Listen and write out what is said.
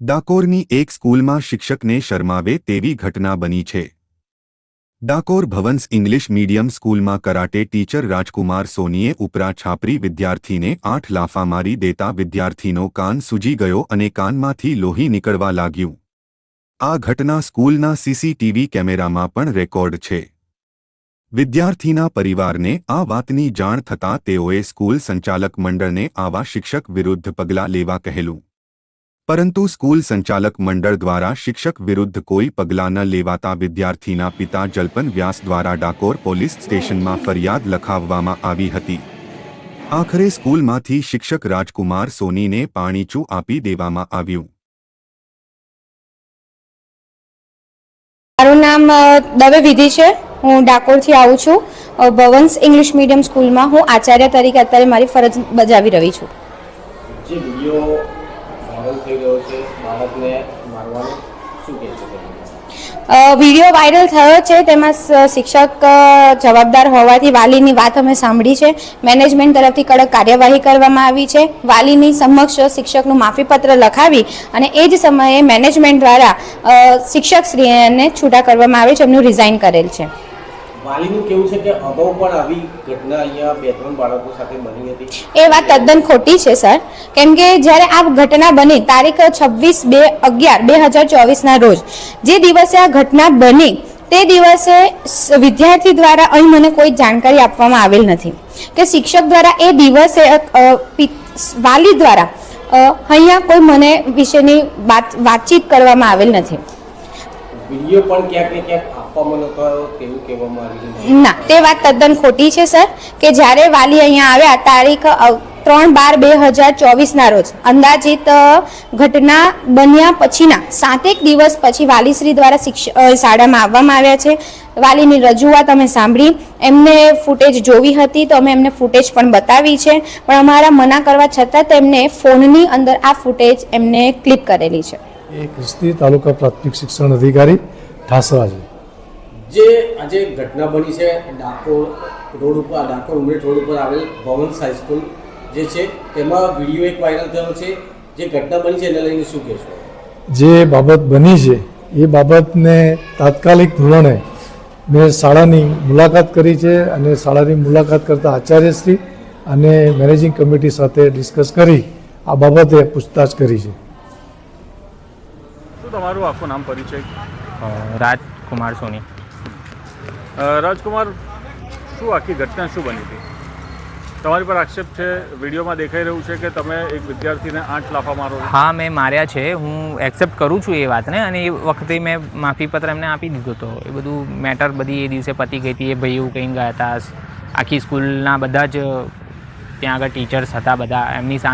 ડાકોરની એક સ્કૂલમાં શિક્ષકને શરમાવે તેવી ઘટના બની છે. ડાકોર ભવન્સ ઇંગ્લિશ મીડિયમ સ્કૂલમાં કરાટે ટીચર રાજકુમાર સોનીએ ઉપરા છાપરી વિદ્યાર્થીને આઠ લાફા મારી દેતા વિદ્યાર્થીનો કાન સૂજી ગયો અને કાનમાંથી લોહી નીકળવા લાગ્યું. આ ઘટના સ્કૂલના સીસીટીવી કેમેરામાં પણ રેકોર્ડ છે. વિદ્યાર્થીના પરિવારને આ વાતની જાણ થતાં તેઓએ સ્કૂલ સંચાલક મંડળને આવા શિક્ષક વિરુદ્ધ પગલાં લેવા કહેલું. પરંતુ સ્કૂલ સંચાલક મંડળ દ્વારા શિક્ષક વિરુદ્ધ કોઈ પગલાં ન લેવાતા વિદ્યાર્થીના પિતા જલ્પન વ્યાસ દ્વારા ડાકોર પોલીસ સ્ટેશનમાં ફરિયાદ લખાવવામાં આવી હતી. આખરે સ્કૂલમાંથી શિક્ષક રાજકુમાર સોનીને પાણીચું આપી દેવામાં આવ્યું. મારું નામ દવે વિધિ છે. હું ડાકોરથી આવું છું. ભવન્સ ઇંગ્લિશ મીડિયમ સ્કૂલમાં હું આચાર્ય તરીકે અત્યારે મારી ફરજ બજાવી રહી છું. વાયરલ થઈ રહ્યો છે, બાળકને મારવાનું શું કહે છે વીડિયો વાયરલ થયો છે, તેમાં શિક્ષક જવાબદાર હોવાથી વાલીની વાત અમે સાંભળી છે. મેનેજમેન્ટ તરફથી કડક કાર્યવાહી કરવામાં આવી છે. વાલીની સમક્ષ શિક્ષકનું માફીપત્ર લખાવી અને એ જ સમયે મેનેજમેન્ટ દ્વારા શિક્ષક શ્રીને છૂટા કરવામાં આવે છે, એમનું રિઝાઇન કરેલ છે. વાલીનું કેવું છે કે અગાઉ પણ આવી ઘટના અહીંયા બે ત્રણ બાળકો સાથે બની હતી? એ વાત તદ્દન ખોટી છે સર. કેમ કે જ્યારે આ ઘટના બની તારીખ છવ્વીસ બે અગિયાર બે હજાર ચોવીસના રોજ જે દિવસે આ ઘટના બની તે દિવસે વિદ્યાર્થી દ્વારા અહીં મને કોઈ જાણકારી આપવામાં આવેલ નથી. કે શિક્ષક દ્વારા એ દિવસે વાલી દ્વારા અહીંયા કોઈ મને વિશેની વાત વાતચીત કરવામાં આવેલ નથી. વીડિયો પણ ક્યાંક ને ક્યાંક આપવામાં નતો આવ્યો તેવું કહેવામાં આવી રહ્યું ના તે વાત તદ્દન ખોટી છે સર કે જ્યારે વાલી અહીંયા આવ્યા તારીખ અ, ત્રણ બાર બે હજાર ચોવીસના રોજ અંદાજિત ઘટના બન્યા પછીના સાતેક દિવસ પછી વાલીશ્રી દ્વારા શિક્ષ શાળામાં આવવામાં આવ્યા છે. વાલીની રજૂઆત અમે સાંભળી. એમને ફૂટેજ જોવી હતી તો અમે એમને ફૂટેજ પણ બતાવી છે. પણ અમારા મના કરવા છતાં તેમને ફોનની અંદર આ ફૂટેજ એમને ક્લિક કરેલી છે. એ ક્રિસ્તી તાલુકા પ્રાથમિક શિક્ષણ અધિકારી ઠાસરા છે જે આજે ઘટના બની છે ડાકોર રોડ ઉપર ડાકોર ઉમરેઠ રોડ ઉપર આવેલ ભવન્સ હાઈસ્કૂલ જે છે તેમાં વીડિયો એક વાયરલ થયો છે. જે ઘટના બની છે એને લઈને શું કહેશો? જે બાબત બની છે એ બાબતને તાત્કાલિક ધોરણે મેં શાળાની મુલાકાત કરી છે અને શાળાની મુલાકાત કરતા આચાર્યશ્રી અને મેનેજિંગ કમિટી સાથે ડિસ્કસ કરી આ બાબતે પૂછતાછ કરી છે. શું તમારું આખું નામ પરિચય? રાજકુમાર સોની. રાજકુમાર, શું આખી ઘટના શું બની હતી? તમારી પર આક્ષેપ છે, વિડીયોમાં દેખાઈ રહ્યું છે કે તમે એક વિદ્યાર્થીને આઠ લાફા મારો હા, મેં માર્યા છે. હું એક્સેપ્ટ કરું છું એ વાતને અને એ વખતે મેં માફીપત્ર એમને આપી દીધો હતો એ બધું મેટર બધી એ દિવસે પતી ગઈ હતી. એ ભાઈ એવું કંઈ ગયા હતા. આખી સ્કૂલના બધા જ ત્યાં આગળ ટીચર્સ હતા બધા. એમની સામે